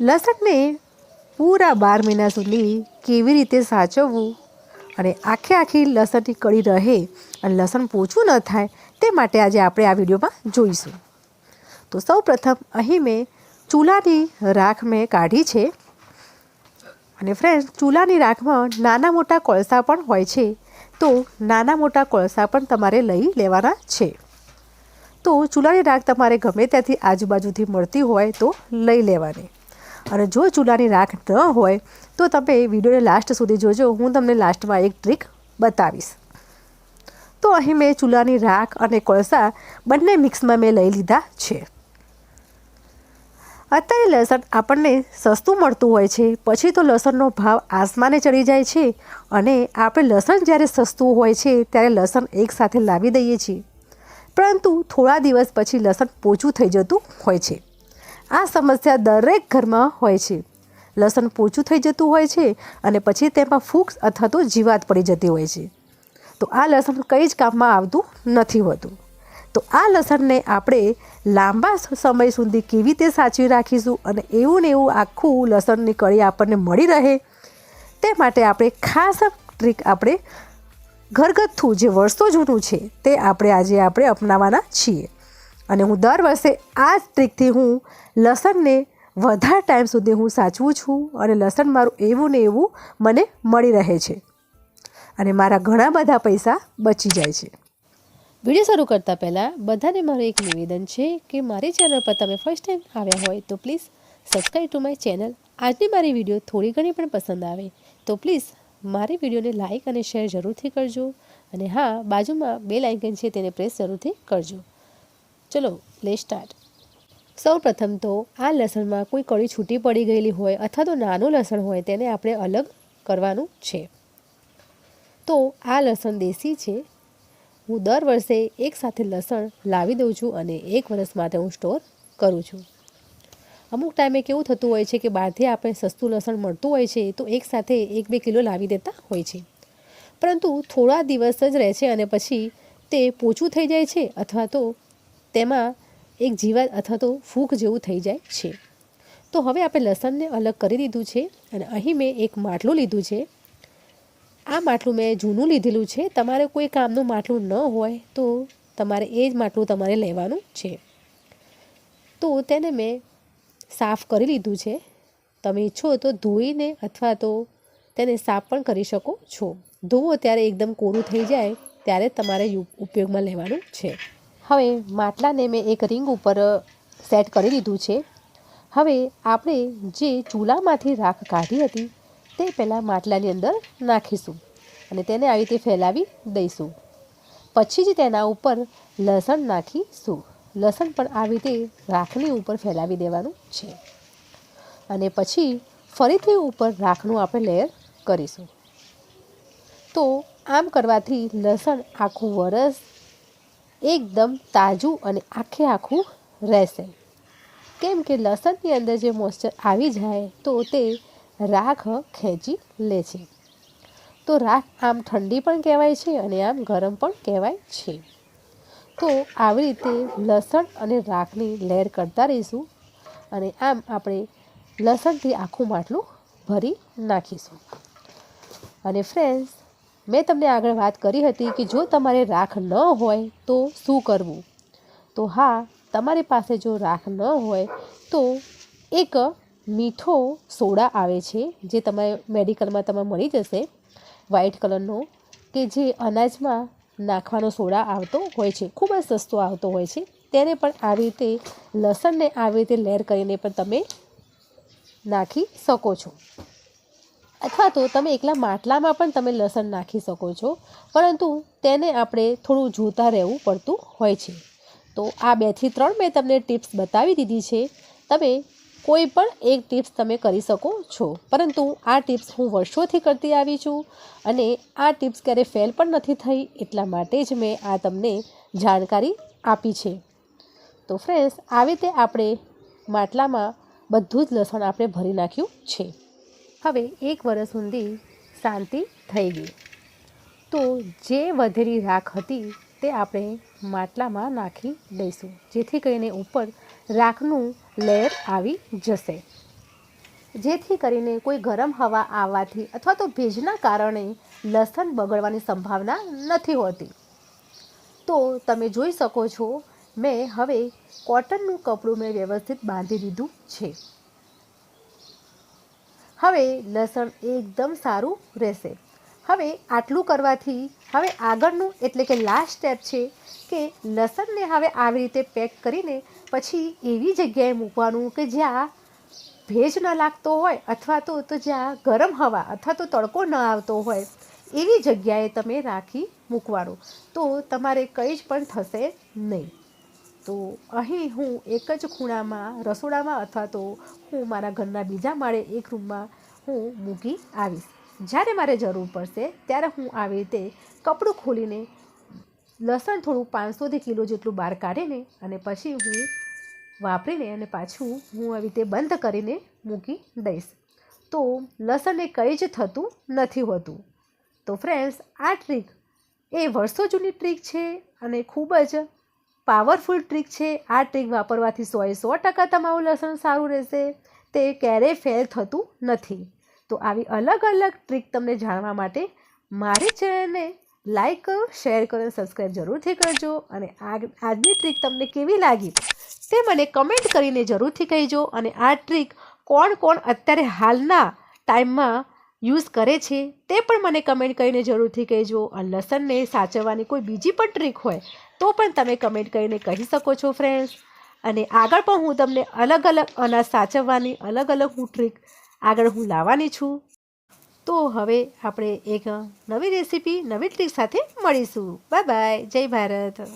લસણને પૂરા બાર મહિના સુધી કેવી રીતે સાચવવું? અને આખે આખી લસણની કળી રહે અને લસણ પોચું ન થાય તે માટે આજે આપણે આ વિડીયોમાં જોઈશું. તો સૌ પ્રથમ અહીં મેં ચૂલાની રાખ મેં કાઢી છે. અને ફ્રેન્ડ ચૂલાની રાખમાં નાના મોટા કોળસા પણ હોય છે. તો નાના મોટા કોળસા પણ તમારે લઈ લેવાના છે. તો ચૂલાની રાખ તમારે ગમે ત્યાંથી આજુબાજુથી મળતી હોય તો લઈ લેવાની. અને જો ચૂલાની રાખ ન હોય, તો તમે વિડીયોને લાસ્ટ સુધી જોજો. હું તમને લાસ્ટમાં એક ટ્રીક બતાવીશ. તો અહીં મેં ચૂલાની રાખ અને કોળસા બંને મિક્સમાં મેં લઈ લીધા છે. અત્યારે લસણ આપણને સસ્તું મળતું હોય છે. પછી તો લસણનો ભાવ આસમાને ચડી જાય છે અને આપણે લસણ જ્યારે સસ્તું હોય છે, ત્યારે લસણ એકસાથે લાવી દઈએ છીએ. પરંતુ થોડા દિવસ પછી લસણ પોચું થઈ જતું હોય છે. આ સમસ્યા દરેક ઘરમાં હોય છે. લસણ પોચું થઈ જતું હોય છે અને પછી તેમાં ફૂગ અથવા તો જીવાત પડી જતી હોય છે. તો આ લસણ કંઈ જ કામમાં આવતું નથી હોતું. તો આ લસણને આપણે લાંબા સમય સુધી કેવી રીતે સાચવી રાખીશું અને એવું ને એવું આખું લસણની કળી આપણને મળી રહે, તે માટે આપણે ખાસ ટ્રીક આપણે ઘરગથ્થું જે વર્ષો જૂનું છે, તે આપણે આજે આપણે અપનાવવાના છીએ. અને હું દર વર્ષે આ જ ટ્રીકથી હું લસણને વધારે ટાઈમ સુધી હું સાચવું છું અને લસણ મારું એવું ને એવું મને મળી રહે છે. અને મારા ઘણા બધા પૈસા બચી જાય છે. વીડિયો શરૂ કરતાં પહેલાં બધાને મારું એક નિવેદન છે કે મારી ચેનલ પર તમે ફર્સ્ટ ટાઈમ આવ્યા હોય તો please subscribe to my channel આજની મારી વીડિયો થોડી ઘણી પણ પસંદ આવે તો પ્લીઝ મારી વિડીયોને લાઇક અને શેર જરૂરથી કરજો. અને હા, બાજુમાં બે લાઇકન છે તેને પ્રેસ જરૂરથી કરજો. ચલો લે સ્ટાર્ટ સૌ પ્રથમ તો આ લસણમાં કોઈ કળી છૂટી પડી ગયેલી હોય અથવા તો નાનું લસણ હોય તેને આપણે અલગ કરવાનું છે. તો આ લસણ દેશી છે. હું દર વર્ષે એક સાથે લસણ લાવી દઉં છું અને એક વર્ષ માટે હું સ્ટોર કરું છું. અમુક ટાઈમે કેવું થતું હોય છે કે બહારથી આપણે સસ્તું લસણ મળતું હોય છે તો એક સાથે એક બે કિલો લાવી દેતા હોય છે. પરંતુ થોડા દિવસ જ રહે છે અને પછી તે પોચું થઈ જાય છે અથવા તો તેમાં એક જીવાત અથવા તો ફૂગ જેવું થઈ જાય છે. તો હવે આપણે લસણને અલગ કરી દીધું છે અને અહીં મેં એક માટલું લીધું છે. આ માટલું મેં જૂનું લીધેલું છે. તમારે કોઈ કામનું માટલું ન હોય તો તમારે એ જ માટલું તમારે લેવાનું છે. તો તેને મેં સાફ કરી લીધું છે. તમે ઈચ્છો તો ધોઈને અથવા તો તેને સાફ પણ કરી શકો છો. ધોવો ત્યારે એકદમ કોરું થઈ જાય, ત્યારે તમારે ઉપયોગમાં લેવાનું છે. હવે માટલાને મેં એક રિંગ ઉપર સેટ કરી દીધું છે. હવે આપણે જે ચૂલામાંથી રાખ કાઢી હતી, તે પહેલાં માટલાની અંદર નાખીશું અને તેને આવી રીતે ફેલાવી દઈશું. પછી જ તેના ઉપર લસણ નાખીશું. લસણ પણ આવી રીતે રાખની ઉપર ફેલાવી દેવાનું છે. અને પછી ફરીથી ઉપર રાખનું આપણે લેયર કરીશું. તો આમ કરવાથી લસણ આખું વરસ એકદમ તાજું અને આખે આખું રહેશે. કેમ કે લસણની અંદર જે મોઇસ્ચર આવી જાય તો તે રાખ ખેંચી લે છે. તો રાખ આમ ઠંડી પણ કહેવાય છે અને આમ ગરમ પણ કહેવાય છે. તો આવી રીતે લસણ અને રાખની લેર કરતા રહીશું અને આમ આપણે લસણથી આખું માટલું ભરી નાખીશું. અને ફ્રેન્ડ્સ મેં તમને આગળ વાત કરી હતી કે જો તમારે રાખ ન હોય તો શું કરવું? તો હા, તમારી પાસે જો રાખ ન હોય તો એક મીઠો સોડા આવે છે, જે તમારે મેડિકલમાં તમે મળી જશે. વ્હાઇટ કલરનો, કે જે અનાજમાં નાખવાનો સોડા આવતો હોય છે, ખૂબ જ સસ્તો આવતો હોય છે. તેને પણ આવી રીતે લસણને આવી રીતે લેર કરીને પણ તમે નાખી શકો છો. અથવા તો તમે એકલા માટલામાં પણ તમે લસણ નાખી શકો છો, પરંતુ તેને આપણે થોડું જોતા રહેવું પડતું હોય છે. તો આ બેથી ત્રણ મેં તમને ટિપ્સ બતાવી દીધી છે. તમે કોઈ પણ એક ટિપ્સ તમે કરી શકો છો. પરંતુ આ ટિપ્સ હું વર્ષોથી કરતી આવી છું અને આ ટિપ્સ ક્યારે ફેલ પણ નથી થઈ એટલા માટે જ મેં આ તમને જાણકારી આપી છે. તો ફ્રેન્ડ્સ, આવી રીતે આપણે માટલામાં બધું જ લસણ આપણે ભરી નાખ્યું છે. હવે એક વર્ષ સુધી શાંતિ થઈ ગઈ. તો જે વધેલી રાખ હતી તે આપણે માટલામાં નાખી દઈશું, જેથી કરીને ઉપર રાખનું લેયર આવી જશે. જેથી કરીને કોઈ ગરમ હવા આવવાથી અથવા તો ભેજના કારણે લસણ બગડવાની સંભાવના નથી હોતી. તો તમે જોઈ શકો છો, મેં હવે કોટનનું કપડું મેં વ્યવસ્થિત બાંધી દીધું છે. હવે લસણ એકદમ સારું રહેશે. હવે આટલું કરવાથી હવે આગળનું એટલે કે લાસ્ટ સ્ટેપ છે કે લસણને હવે આવી રીતે પેક કરીને પછી એવી જગ્યાએ મૂકવાનું કે જ્યાં ભેજ ન લાગતો હોય અથવા તો તો જ્યાં ગરમ હવા અથવા તો તડકો ન આવતો હોય એવી જગ્યાએ તમે રાખી મૂકવાનું. તો તમારે કંઈ જ પણ થશે નહીં. તો અહીં હું એક જ ખૂણામાં, રસોડામાં અથવા તો હું મારા ઘરના બીજા માળે એક રૂમમાં હું મૂકી આવીશ. જ્યારે મારે જરૂર પડશે, ત્યારે હું આવી રીતે કપડું ખોલીને લસણ થોડું પાંચસોથી કિલો જેટલું બહાર કાઢીને અને પછી હું વાપરીને અને પાછું હું આવી રીતે બંધ કરીને મૂકી દઈશ. તો લસણને કંઈ જ થતું નથી હોતું. તો ફ્રેન્ડ્સ આ ટ્રીક એ વર્ષો જૂની ટ્રીક છે અને ખૂબ જ પાવરફુલ ટ્રીક છે. આ ટ્રીક વાપરવાથી સોએ સો ટકા તમારું લસણ સારું રહેશે. તે ક્યારેય ફેલ થતું નથી. તો આવી અલગ અલગ ટ્રીક તમને જાણવા માટે મારી ચેનલને લાઈક કરો શેર કરો અને સબસ્ક્રાઈબ જરૂરથી કરજો. અને આજની ટ્રીક તમને કેવી લાગી તે મને કમેન્ટ કરીને જરૂરથી કહેજો. અને આ ટ્રીક કોણ કોણ અત્યારે હાલના ટાઈમમાં યુઝ કરે છે, તે પણ મને કમેન્ટ કરીને જરૂરથી કહેજો. અને લસણને સાચવવાની કોઈ બીજી પણ ટ્રીક હોય, તો પણ તમે કમેન્ટ કરીને કહી શકો છો ફ્રેન્ડ્સ અને આગળ પણ હું તમને અલગ અલગ અનાજ સાચવવાની અલગ અલગ હું ટ્રીક આગળ હું લાવવાની છું. તો હવે આપણે એક નવી રેસીપી નવી ટ્રીક સાથે મળીશું. Bye bye. જય ભારત.